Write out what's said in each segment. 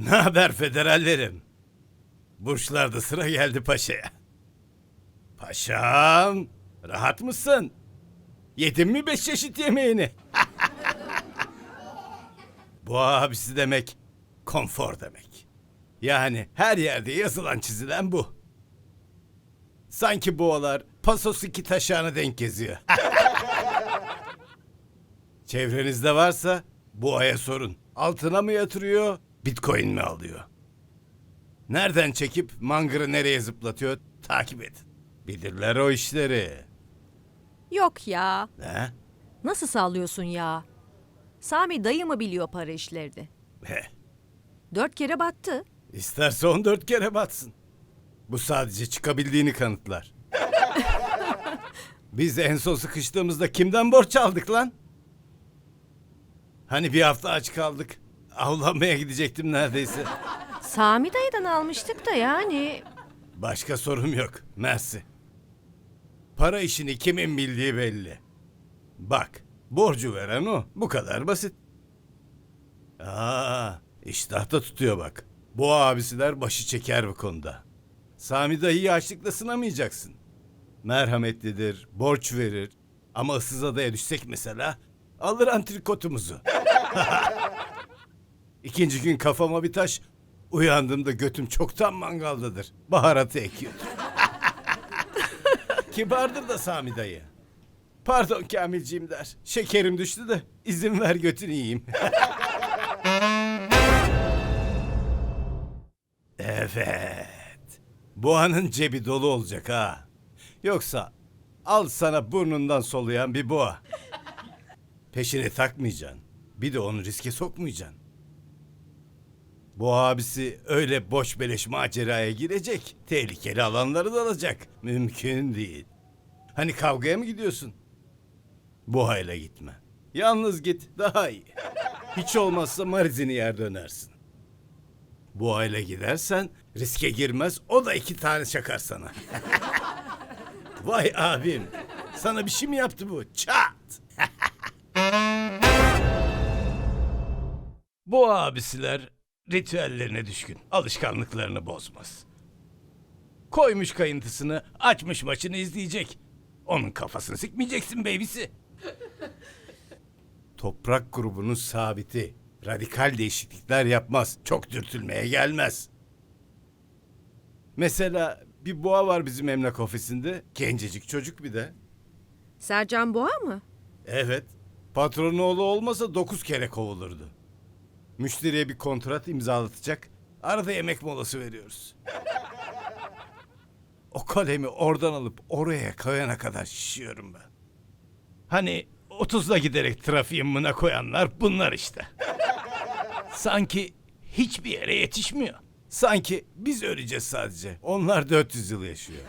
Ne haber federallerim? Burçlarda sıra geldi paşaya. Paşam, rahat mısın? Yedin mi beş çeşit yemeğini? Bu abisi demek, konfor demek. Yani her yerde yazılan çizilen bu. Sanki boğalar pasos iki taşağına denk geziyor. Çevrenizde varsa boğaya sorun. Altına mı yatırıyor, bitcoin mi alıyor? Nereden çekip mangırı nereye zıplatıyor takip edin. Bilirler o işleri. Yok ya. He? Nasıl sallıyorsun ya? Sami dayı mı biliyor para işlerini? He. Dört kere battı. İsterse 14 kere batsın. Bu sadece çıkabildiğini kanıtlar. Biz en son sıkıştığımızda kimden borç aldık lan? Hani bir hafta aç kaldık. Avlanmaya gidecektim neredeyse. Sami dayıdan almıştık da yani. Başka sorum yok. Mersi. Para işini kimin bildiği belli. Bak, borcu veren o. Bu kadar basit. Aa, iştah da tutuyor bak. Bu abisiler başı çeker bu konuda. Sami dayıyı açlıkla sınamayacaksın. Merhametlidir, borç verir. Ama ıssız adaya düşsek mesela, alır antrikotumuzu. İkinci gün kafama bir taş, uyandığımda götüm çoktan mangaldadır. Baharatı ekiyordur. Kibardır da Sami dayı. Pardon Kamilciğim der. Şekerim düştü de izin ver götünü yiyeyim. evet. Boğanın cebi dolu olacak ha. Yoksa al sana burnundan soluyan bir boğa. Peşine takmayacaksın. Bir de onu riske sokmayacaksın. Bu abisi öyle boş beleş maceraya girecek. Tehlikeli alanları da alacak. Mümkün değil. Hani kavgaya mı gidiyorsun? Bu hayla gitme. Yalnız git daha iyi. Hiç olmazsa marizini yer dönersin. Bu hayla gidersen riske girmez o da iki tane çakar sana. Vay abim. Sana bir şey mi yaptı bu? Çat. bu abisiler ritüellerine düşkün. Alışkanlıklarını bozmaz. Koymuş kayıntısını, açmış maçını izleyecek. Onun kafasını sikmeyeceksin babysi. Toprak grubunun sabiti. Radikal değişiklikler yapmaz. Çok dürtülmeye gelmez. Mesela bir boğa var bizim emlak ofisinde. Gencecik çocuk bir de. Sercan Boğa mı? Evet. Patronun oğlu olmasa dokuz kere kovulurdu. Müşteriye bir kontrat imzalatacak. Arada yemek molası veriyoruz. O kalemi oradan alıp oraya koyana kadar şişiyorum ben. Hani 30'la giderek trafiğin mına koyanlar bunlar işte. Sanki hiçbir yere yetişmiyor. Sanki biz öleceğiz sadece. Onlar 400 yıl yaşıyor.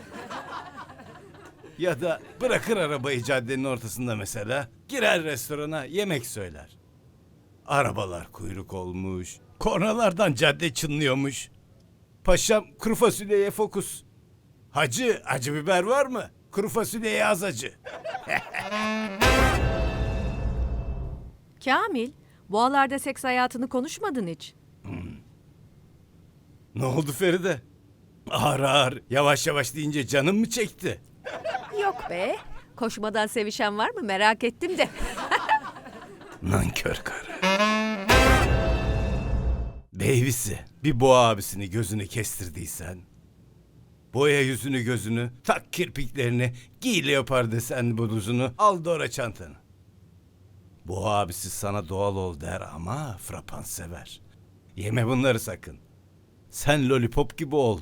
Ya da bırakır arabayı caddenin ortasında mesela, girer restorana yemek söyler. Arabalar kuyruk olmuş, kornalardan cadde çınlıyormuş. Paşam kuru fasulyeye fokus. Hacı, acı biber var mı? Kuru fasulyeye az acı. Kamil, boğalarda seks hayatını konuşmadın hiç. Ne oldu Feride? Ağır ağır, yavaş yavaş deyince canım mı çekti? Yok be. Koşmadan sevişen var mı merak ettim de. Nankör karı. Beyvisi, bir boğa abisini gözüne kestirdiysen, boya yüzünü gözünü, tak kirpiklerini, giy leopar desen bluzunu, al dora çantanı. Boğa abisi sana doğal ol der ama frapan sever. Yeme bunları sakın. Sen lollipop gibi ol.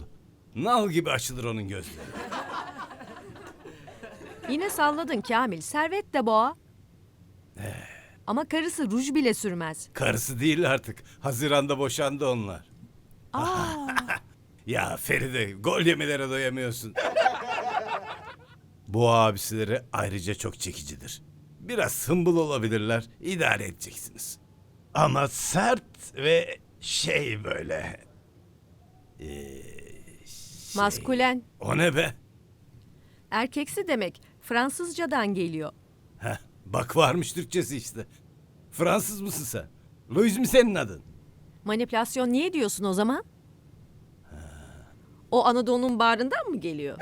Nal gibi açılır onun gözleri. Yine salladın Kamil. Servet de boğa. Ama karısı ruj bile sürmez. Karısı değil artık. Haziranda boşandı onlar. Aa, Ya Feride gol yemelere doyamıyorsun. Bu abisileri ayrıca çok çekicidir. Biraz hımbıl olabilirler. idare edeceksiniz. Ama sert ve şey böyle. Ee, şey- maskülen. O ne be? Erkeksi demek. Fransızcadan geliyor. Heh, bak varmış Türkçesi işte. Fransız mısın sen? Louis mi senin adın? Manipülasyon niye diyorsun o zaman? O Anadolu'nun bağrından mı geliyor?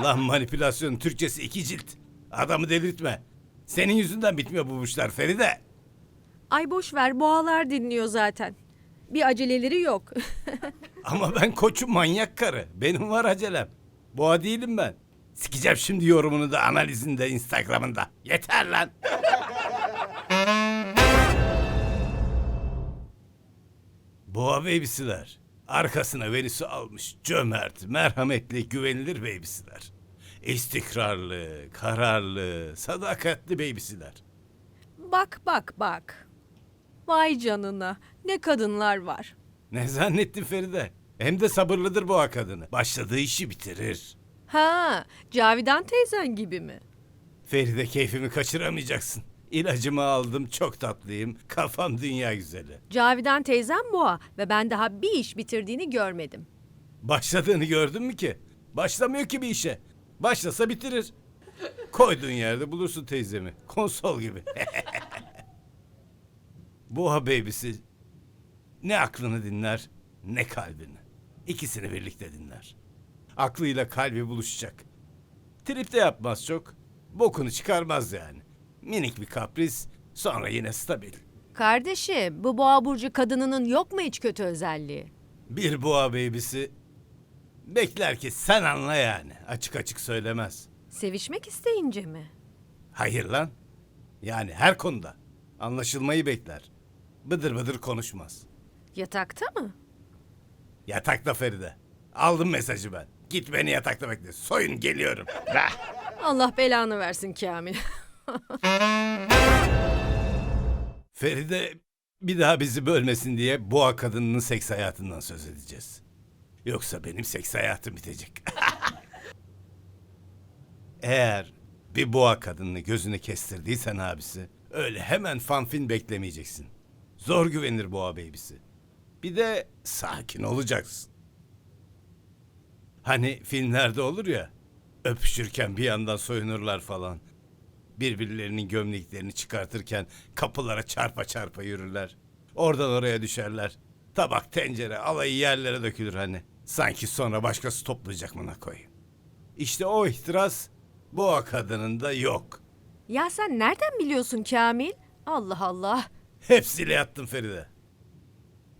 Ulan manipülasyon Türkçesi iki cilt. Adamı delirtme. Senin yüzünden bitmiyor bu işler Feride. Ay boş ver boğalar dinliyor zaten. Bir aceleleri yok. Ama ben koçum manyak karı. Benim var acelem. Boğa değilim ben. Sikeceğim şimdi yorumunu da analizini de Instagram'ında. Yeter lan. Boğa babysiler. Arkasına Venüs'ü almış cömert, merhametli, güvenilir babysiler. İstikrarlı, kararlı, sadakatli babysiler. bak bak bak. Vay canına. Ne kadınlar var. Ne zannettin Feride? Hem de sabırlıdır boğa kadını. Başladığı işi bitirir. Ha, Cavidan teyzen gibi mi? Feride keyfimi kaçıramayacaksın. İlacımı aldım çok tatlıyım. Kafam dünya güzeli. Cavidan teyzem boğa ve ben daha bir iş bitirdiğini görmedim. Başladığını gördün mü ki? Başlamıyor ki bir işe. Başlasa bitirir. Koyduğun yerde bulursun teyzemi. Konsol gibi. Boğa babysi ne aklını dinler ne kalbini. İkisini birlikte dinler. Aklıyla kalbi buluşacak. Trip de yapmaz çok. Bokunu çıkarmaz yani. Minik bir kapris sonra yine stabil. Kardeşim, bu boğa burcu kadınının yok mu hiç kötü özelliği? Bir boğa babysi bekler ki sen anla yani. Açık açık söylemez. Sevişmek isteyince mi? Hayır lan. Yani her konuda. Anlaşılmayı bekler. Bıdır bıdır konuşmaz. Yatakta mı? Yatakta Feride. Aldım mesajı ben. Git beni yatakta bekle. Soyun geliyorum. Allah belanı versin Kamil. Feride bir daha bizi bölmesin diye boğa kadınının seks hayatından söz edeceğiz. Yoksa benim seks hayatım bitecek. Eğer bir boğa kadınını gözüne kestirdiysen abisi, öyle hemen fanfin beklemeyeceksin. Zor güvenir boğa babysi. Bir de sakin olacaksın. Hani filmlerde olur ya, öpüşürken bir yandan soyunurlar falan. Birbirlerinin gömleklerini çıkartırken kapılara çarpa çarpa yürürler. Oradan oraya düşerler. Tabak, tencere, alayı yerlere dökülür hani. Sanki sonra başkası toplayacak mına koyayım. İşte o ihtiras boğa kadınında yok. ya sen nereden biliyorsun Kamil? Allah Allah. Hepsiyle yattım Feride.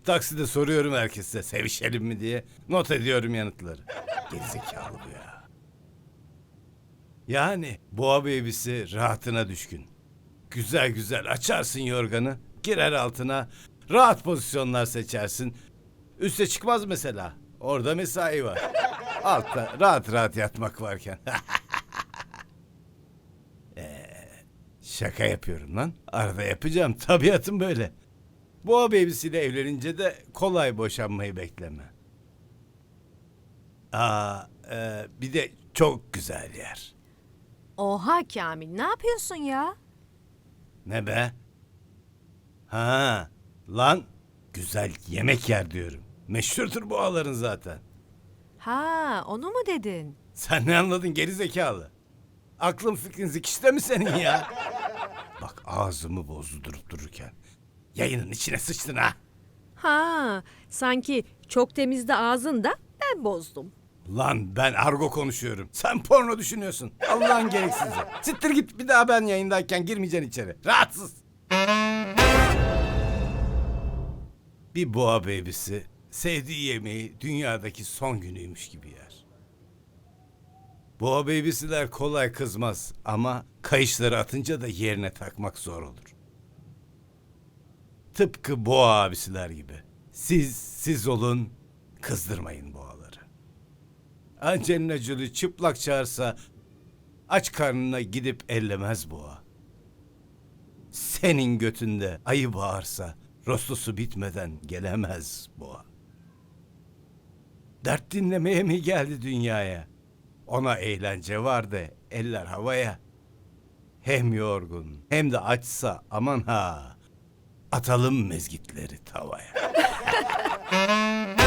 Takside soruyorum herkese sevişelim mi diye. Not ediyorum yanıtları. Gerizekalı bu ya. Yani boğa babysi rahatına düşkün. Güzel güzel açarsın yorganı, girer altına, rahat pozisyonlar seçersin. Üste çıkmaz mesela. Orada mesai var. Altta rahat rahat yatmak varken. Ee, şaka yapıyorum lan. Arada yapacağım. Tabiatım böyle. Boğa babysiyle evlenince de kolay boşanmayı bekleme. Aa, e, bir de çok güzel yer. Oha Kamil ne yapıyorsun ya? Ne be? Ha, lan güzel yemek yer diyorum. Meşhurdur boğaların zaten. Ha onu mu dedin? Sen ne anladın geri zekalı? Aklın fikrin zikişte mi senin ya? Bak ağzımı bozdu durup dururken. Yayının içine sıçtın ha. Ha sanki çok temizdi ağzın da ben bozdum. Lan ben argo konuşuyorum. Sen porno düşünüyorsun. Allah'ın gereksizi. Siktir git bir daha ben yayındayken girmeyeceksin içeri. Rahatsız. Bir boğa babysi sevdiği yemeği dünyadaki son günüymüş gibi yer. Boğa babysiler kolay kızmaz ama kayışları atınca da yerine takmak zor olur. Tıpkı boğa abisiler gibi. Siz siz olun, kızdırmayın boğaları. Angelina Jolie çıplak çağırsa aç karnına gidip ellemez boğa. Senin götünde ayı bağırsa rostosu bitmeden gelemez boğa. Dert dinlemeye mi geldi dünyaya? Ona eğlence vardı eller havaya. Hem yorgun hem de açsa aman ha. Atalım mezgitleri tavaya.